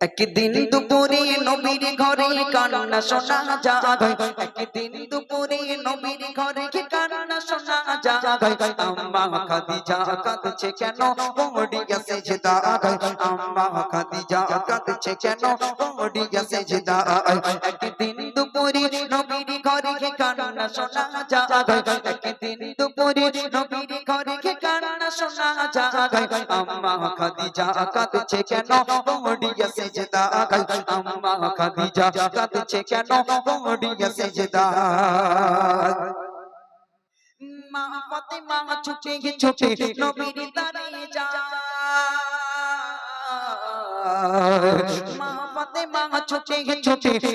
একদিন দুপুরে নবীর ঘরে কান্না শোনা যায়। একদিন দুপুরে নবীর ঘরে কান্না শোনা যায়। আম্মা খাদিজা কাঁদছে কেন? পড়িয়া সেজদায় আম্মা খাদিজা কাঁদছে কেন? পড়িয়া সেজদায় একদিন দুপুরে নবীর ঘরে কান্না শোনা যায়। একদিন দুপুরে নবীর ঘরে শোনা যায়। আম্মা খাদিজা কাঁদছে কেন? পড়িয়া সেজদায় আম্মা খাদিজা কাঁদছে কেন? পড়িয়া সেজদায় মা ফাতেমা ছুটে ছুটে নবীর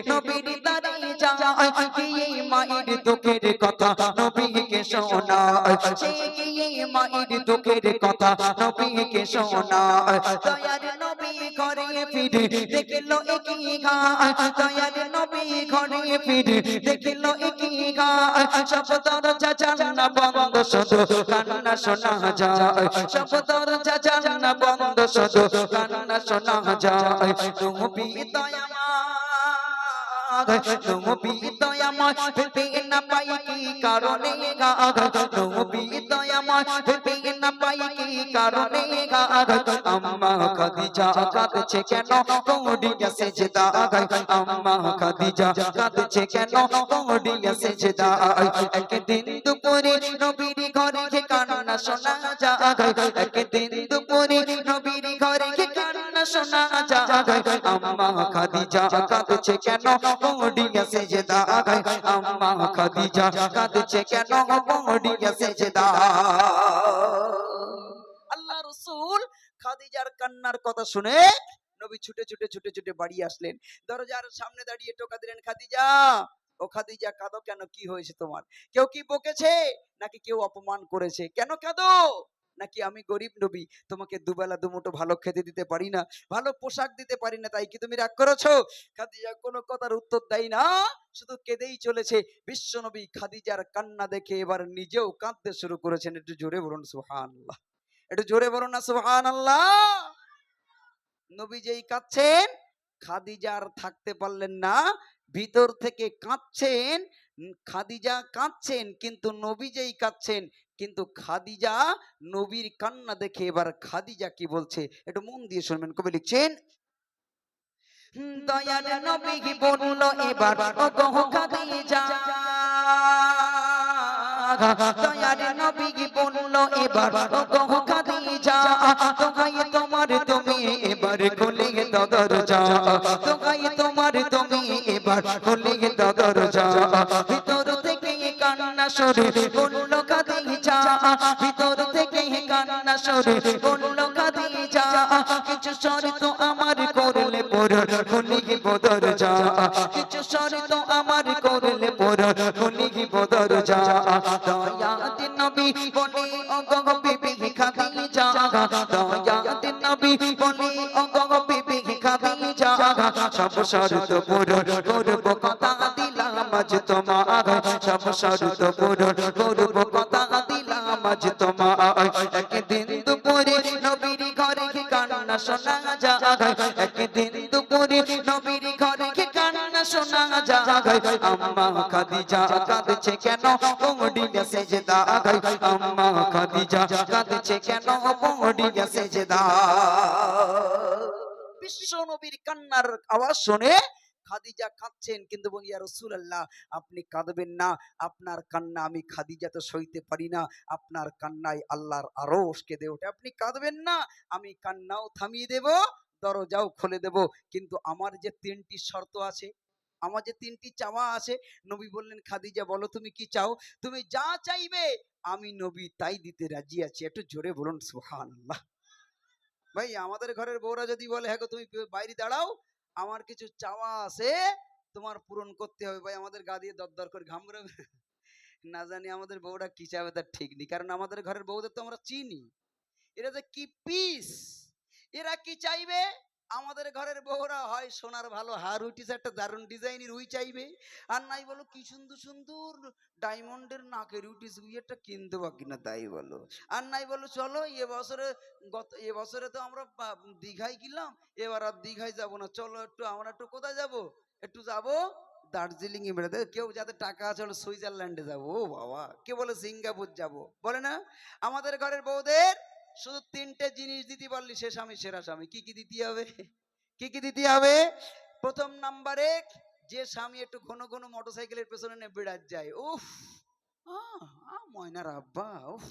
নবীর দারে যায় গিয়ে মায়ের দুঃখের কথা নবীকে শোনায় সে গিয়ে মায়ের দুঃখের কথা নবীকে শোনায় দয়ার নবী ঘরে ফিরে দেখল একই গায় দয়ার নবী ঘরে ফিরে দেখল একই গায় সব দরজা জানা বন্ধ শুধু কান্না শোনা যায় সব দরজা জানা বন্ধ শুধু কান্না শোনা যায় তুমি দয়াময় তুমি দয়াময় ভেবে না পাই কি কারণে গা তুমি দয়াময় কি কারণে গা আম্মা খাদিজা কাঁদছে কেন কোডিয়া সেজদা আম্মা খাদিজা কাঁদছে কেন কোডিয়া সেজদা একদিন দুপুরে নবীর ঘরে কান্না শোনা যায় একদিন দুপুরে নবীর ঘরে কান্না শোনা যায় আম্মা খাদিজা কাঁদছে কেন কোডিয়া সেজদা আম্মা খাদিজা কাঁদছে কেন কোডিয়া সেজদা আল্লাহ রসুল খাদিজার কান্নার কথা শুনে নবী ছুটে ছুটে ছুটে ছুটে বাড়ি আসলেন। দরজার সামনে দাঁড়িয়ে টোকা দিলেন, খাদিজা, ও খাদিজা, কাঁদো কেন? কি হয়েছে তোমার? কেউ কি বকেছে? নাকি কেউ অপমান করেছে? কেন কাঁদো? নাকি আমি গরিব নবী? তোমাকে দুবেলা, দুমুঠো ভালো খেতে দিতে পারি না, ভালো পোশাক দিতে পারি না, তাই কি তুমি রাগ করেছ? খাদিজা কোনো কথার উত্তর দেয় না, শুধু কেঁদেই চলেছে। বিশ্ব নবী খাদিজার কান্না দেখে এবার নিজেও কাঁদতে শুরু করেছেন। একটু জোরে বলুন, সুবহানাল্লাহ। একটু জোরে বলুন না, সুবহানাল্লাহ। নবী যেই কাঁদছেন খাদিজার থাকতে পারলেন না, ভিতর থেকে কাঁদছেন খাদিজা কাঁদছেন, কিন্তু নবী যেই কাঁদছেন, কিন্তু খাদিজা নবীর কান্না দেখে এবার খাদিজা কি বলছে, একটু মন দিয়ে শুনবেন, কবি লিখছেন দয়াল নবী বলল, এবার খাদিজা। দয়াল নবী বলল এবার গো খাদিজা তোকাই তোমার তুমি এবার খুলে দরজা তোকাই তোমার তুমি এবার খুলে দরজা। ভিতর কান্না সরে বলল খাদিজা ভিতর থেকে কান্না সরে বলল খাদিজা কিছু শর্ত আমার করলে পরর খুলে বদর যা, কিছু শর্ত আমার করলে পরর খুলে বদর যা, দয়াত নবী বলে ও গো বিবি খাদিজা, দয়াত নবী বলে ও গো বিবি খাদিজা, সব শর্ত পূরণ করব কথা আজ তোমার সব শর্ত পূরণ করব কথা দিলাম আজ তোমার। একদিন দুপুরে নবীর ঘরে কান্না শোনা যায়, একদিন দুপুরে নবীর ঘরে কান্না শোনা যায়। আম্মা খাদিজা কাঁদছে কেন? পৌড়িয়া সেজদা আম্মা খাদিজা কাঁদছে কেন? পৌড়িয়া সেজদা বিশ্ব নবীর কান্নার আওয়াজ শুনে খাদিজা কাঁদছেন, কিন্তু বলি, ইয়া রাসূলুল্লাহ, আপনি কাঁদবেন না। আপনার কান্না আমি খাদিজা তো সইতে পারি না। আপনার কান্নায় আল্লাহর আরশ কেঁদে ওঠে। আপনি কাঁদবেন না, আমি কান্নাও থামিয়ে দেব, দরজাও খুলে দেব। কিন্তু আমার যে তিনটি শর্ত আছে, আমার যে তিনটি চাওয়া আছে, নবী বললেন, খাদিজা, বলো তুমি কি চাও? তুমি যা চাইবে, আমি নবী তাই দিতে রাজি আছি। একটু জোরে বলুন, সুবহানাল্লাহ। ভাই, আমাদের ঘরের বউরা যদি বলে হ্যাঁ তুমি বাইরে দাঁড়াও আমার কিছু চাওয়া আছে, তোমার পূরণ করতে হবে। ভাই, আমাদের গা দিয়ে দরদর করে ঘাম না জানি আমাদের বউটা কি চাবে তার ঠিক নেই। কারণ আমাদের ঘরের বউদের তো আমরা চিনি। এরা যে কি পিস? এরা কি চাইবে? আমাদের ঘরের বউরা হয় সোনার ভালো হার উঠিস একটা দারুণ ডিজাইনের উই চাইবে। আর নাই বলো, কি সুন্দর সুন্দর ডায়মন্ডের নাকের উঠিস উই একটা কিনতে বা কিনা তাই বলো। আর নাই বলো, চলো, এ বছরে গত, এ বছরে তো আমরা দীঘায় গেলাম, এবার আর দীঘায় যাব না। চলো একটু, আমরা একটু কোথায় যাব? একটু যাব দার্জিলিং এ। বেড়াতে কেউ যাদের টাকা আছে হলো সুইজারল্যান্ডে যাব। ও বাবা, কে বলে সিঙ্গাপুর যাব? বলে না? আমাদের ঘরের বউদের শুধু তিনটে জিনিস দিতে পারলি, সে স্বামী, সেরা স্বামী। কি কি দিতে হবে? কি কি দিতে হবে? প্রথম নাম্বারে যে স্বামী একটু ঘন ঘন মোটরসাইকেলের পেছনে নিয়ে বেড়াত যায়। উফ! ময়নার আব্বা, উফ!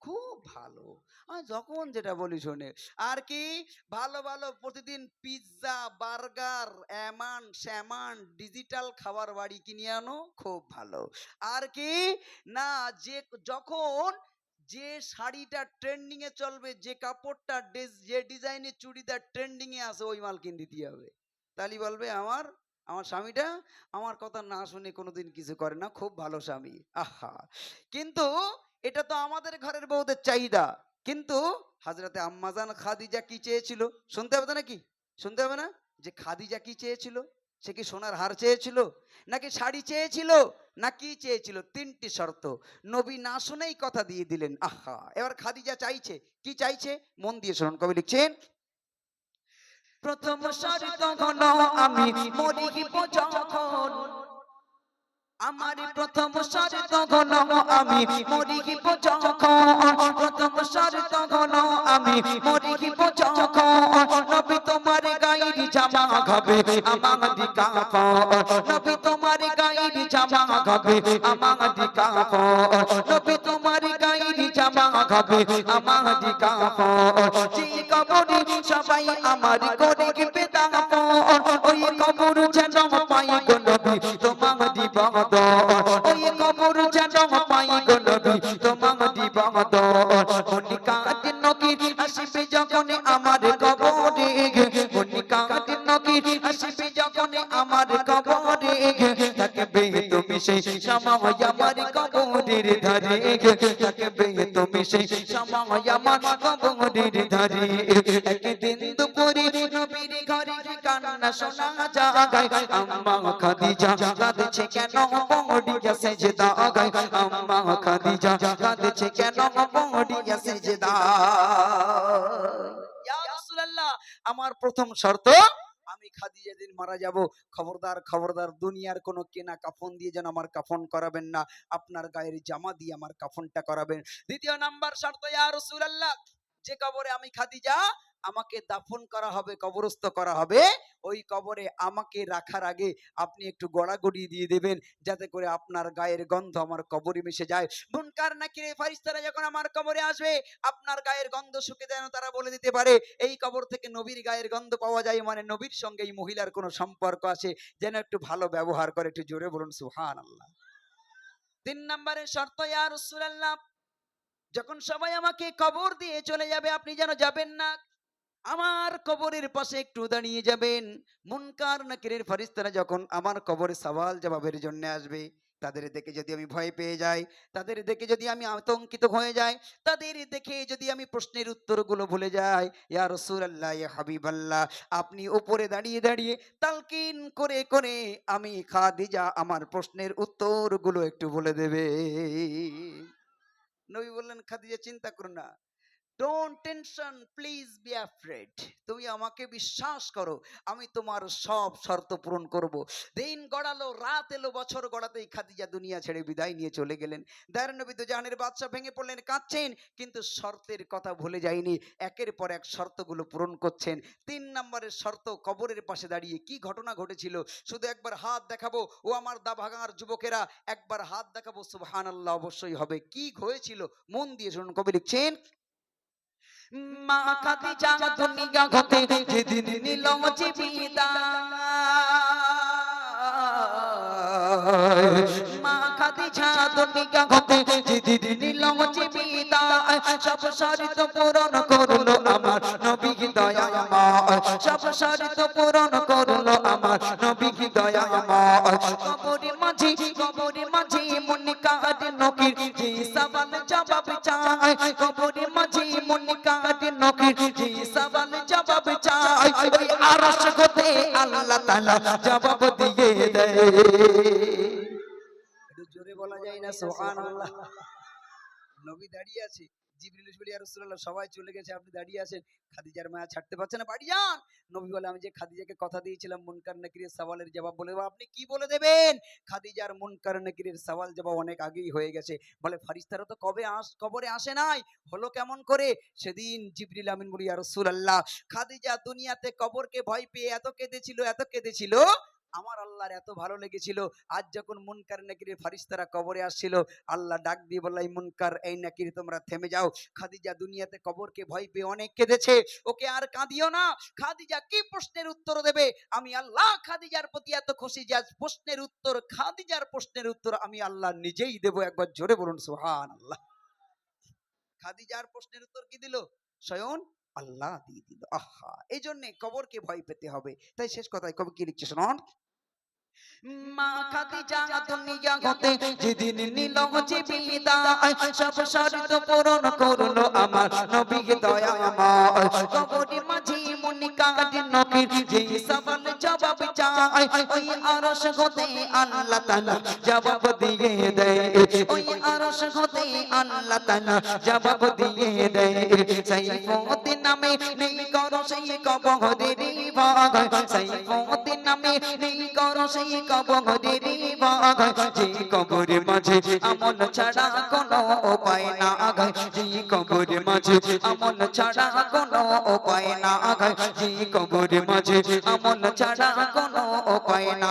খুব ভালো। আমি যখন যেটা বলি শোনে। আর কি? ভালো ভালো, প্রতিদিন পিৎজা, বার্গার অ্যামান স্যামান ডিজিটাল খাবার বাড়ি কিনে আনো, খুব ভালো। আর কি? না, যে, যখন যে শাড়িটা ট্রেন্ডিং এ চলবে, যে কাপড়টা যে ডিজাইনের চুড়িদার ট্রেন্ডিং এ আছে, ওই মাল কিনে দিতে হবে। তাহলে বলবে, আমার আমার স্বামীটা আমার কথা না শুনে কোনোদিন কিছু করে না, খুব ভালো স্বামী। আহা! কিন্তু এটা তো আমাদের ঘরের বউদের চাহিদা। কিন্তু হাজরাতে আম্মাজান খাদিজা কি চেয়েছিল? শুনতে হবে তো নাকি? শুনতে হবে না? যে খাদিজা কি চেয়েছিল? সে কি সোনার হার চেয়েছিল? নাকি শাড়ি চেয়েছিল? না কি চেয়েছিল? তিনটি শর্ত। নবী না শুনেই কথা দিয়ে দিলেন, আহা, এবার খাদিজা চাইছে। কি চাইছে? মন দিয়ে শুনুন, কবি লিখছেন, প্রথম শর্ত আমি আমার প্রথম শর্ত হলো আমি মরিব যখন। প্রথম শর্ত হলো আমি মরিব যখন। নবী তোমার জামা খাবে, আমার দিকাপ নবী তোমার গায়ের জামা খাবে, আমার দিকাপ নবী তোমার গায়ের জামা খাবে, আমার দিকাপ যে কবরে সবাই আমার করে গিবে দাপ ওই কবর যেন পাই গো নবী, তোমার দিবাদ। থাকবে তুমি সেই সময় আমার কবরের ধারে থাকবে তুমি সেই সময় কবরের ধারে একদিন দুপুরে নবীর ঘরে কান্না শোনা যায়, আম্মা খাদিজা কাঁদছে কেন? পড়িয়া সেজদা গায় আম্মা খাদিজা কাঁদছে কেন? পড়িয়া সেজদা আমার প্রথম শর্ত আমি দিয়ে যেদিন মারা যাব, খবরদার খবরদার, দুনিয়ার কোনো কেনা কাফন দিয়ে যেন আমার কাফন করাবেন না, আপনার গায়ের জামা দিয়ে আমার কাফনটা করাবেন। দ্বিতীয় নাম্বার শর্ত, ইয়া রাসূলুল্লাহ, যে কবরে আমি খাদিজা আমাকে দাফন করা হবে, কবরস্থ করা হবে, ওই কবরে আমাকে রাখার আগে আপনি একটু গড়াগড়ি দিয়ে দেবেন যাতে করে আপনার গায়ের গন্ধ আমার কবরে মিশে যায়। মুনকার নাকির ফারিস্তারা যখন আমার কবরে আসবে, আপনার গায়ের গন্ধ শুকে যেন তারা বলে দিতে পারে, এই কবর থেকে নবীর গায়ের গন্ধ পাওয়া যায় মানে নবীর সঙ্গে এই মহিলার কোনো সম্পর্ক আছে, যেন একটু ভালো ব্যবহার করে, একটু জোরে বলুন সুহান আল্লাহ তিন নম্বরের শর্ত, ইয়া রাসূলুল্লাহ, যখন সবাই আমাকে কবর দিয়ে চলে যাবে, আপনি যেন যাবেন না আমার কবরের পাশে একটু দাঁড়িয়ে যাবেন। মুনকার নাকিরের ফারিস্তারা যখন আমার কবরে সওয়াল জবাবের জন্য আসবে, তাদের দেখে যদি আমি ভয় পেয়ে যাই, তাদের দেখে যদি আমি আতঙ্কিত হয়ে যাই, তাদের দেখে যদি আমি প্রশ্নের উত্তরগুলো ভুলে যাই, ইয়া রাসূলুল্লাহ, ইয়া হাবিবাল্লাহ, আপনি উপরে দাঁড়িয়ে দাঁড়িয়ে তালকিন করে করে আমি খাদিজা আমার প্রশ্নের উত্তরগুলো একটু বলে দেবে। নবী বললেন, খাদিজা, চিন্তা করো না। Don't tension please be afraid তুমি আমাকে বিশ্বাস করো, আমি তোমার সব শর্ত পূরণ করব। দিন গড়ালো, রাত এলো, বছর গড়াতেই খাদিজা দুনিয়া ছেড়ে বিদায় নিয়ে চলে গেলেন। দয়ার নবী তো জাহানের বাদশাহ ভেঙে পড়লেন, কাঁদছেন, কিন্তু শর্তের কথা ভুলে যায়নি। একের পর এক শর্তগুলো পূরণ করছেন। তিন নম্বরের শর্ত, কবরের পাশে দাঁড়িয়ে কি ঘটনা ঘটেছিল? শুধু একবার হাত দেখাবো? ও আমার দাভাগার যুবকেরা, একবার হাত দেখাবো? সুবহান আল্লাহ অবশ্যই হবে। কি হয়েছিল? মন দিয়ে শুনুন, কবি লিখছেন মা খাদিজা দুনিয়া হতে যেদিন নিল মা খাদিজা দুনিয়া হতে যেদিন নিল সব শর্ত পূরণ করল আমার নবী দয়াময় সব শর্ত পূরণ করল আমার নবী কি দয়াময় কবরের মাঝে কবরের মাঝে নকির, যে সওয়াল জবাব চায় কবরে মাঝে মনে কাঁদে নকির, যে সওয়াল জবাব চায়, ওই আরশ হতে আল্লাহ তাআলা জবাব দিয়ে দেয়। জোরে বলা যায় না, সুবহানাল্লাহ। নবী দাঁড়িয়ে আছে। সবাই চলে গেছে, আপনি দাঁড়িয়ে আছেন। খাদিজার মায়া ছাড়তে পারছেন না। বাড়ি যান নবী বলে, আমি যে খাদিজাকে কথা দিয়েছিলাম সওয়ালের জবাব বলে আপনি কি বলে দেবেন? খাদিজার সওয়াল জবাব অনেক আগেই হয়ে গেছে। বলে ফারিস্তারা তো কবে আস, কবরে আসে নাই? হলো কেমন করে? সেদিন জিবরিল আমিন বলি রাসূলুল্লাহ, খাদিজা দুনিয়াতে কবরকে ভয় পেয়ে এত কেঁদেছিল এত কেঁদেছিল আমার আল্লাহর এত ভালো লেগেছিল। আজ যখন মুনকার নাকিরের ফারিস্তারা কবরে আসছিল, আল্লাহ ডাক দিয়ে বললাই মুনকার, এই নাকির, তোমরা থেমে যাও। খাদিজা দুনিয়াতে কবরকে ভয় পেয়ে অনেক কেঁদেছে। ওকে আর কাঁদিও না। খাদিজা কি প্রশ্নের উত্তর দেবে? আমি আল্লাহ খাদিজার প্রতি এত খুশি যে প্রশ্নের উত্তর, খাদিজার প্রশ্নের উত্তর আমি আল্লাহ নিজেই দেব। একবার জোরে বলুন সুহান আল্লাহ খাদিজার প্রশ্নের উত্তর কি দিল? স্বয়ং আল্লাহ দিয়ে দিল। আহা! এই জন্যে কবরকে ভয় পেতে হবে। তাই শেষ কথায় কবি কি লিখছে শোনন? মা খাদিজা দুনিয়া হতে যেদিন নিল বিদায় সব শর্ত পূরণ করল আমার নবী দয়া আমার কবরী মাঝে মুনি কাঁদে নকির যে সওয়াল জবাব চায় ওই আরশ হতে আল্লাহ তাআলা জবাব দিয়ে দেয় ওই আরশ হতে আল্লাহ তাআলা জবাব দিয়ে দেয় সাইফুদ্দিন নামে নেই করো সেই কবরের ভাগ সাইফুদ্দিন নামে নেই করো সেই কবরের ভাগ যে কবরে মাঝে আমল ছাড়া কোনো উপায় না আগায় যে কবরে মাঝে আমল ছাড়া কোনো উপায় না আগায় যে কবরে মাঝে আমল ছাড়া কোনো উপায় না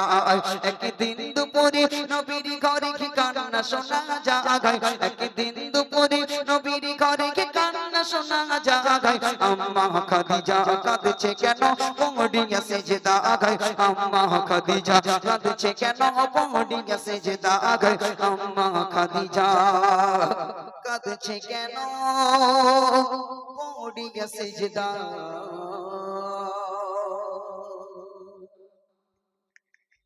একদিন দুপুরে নবীর ঘরে কি কান্না শোনা জাগায় একদিন দুপুরে নবীর ঘরে কি কান্না শোনা জাগায় আম্মা খাদিজা কাঁদছে কেন? পৌড়িয়া সেজদা আগায় আম্মা খাদিজা কাঁদছে কেন? পৌড়িয়া সেজদা আগায় আম্মা খাদিজা কাঁদছে কেন? পৌড়িয়া সেজদা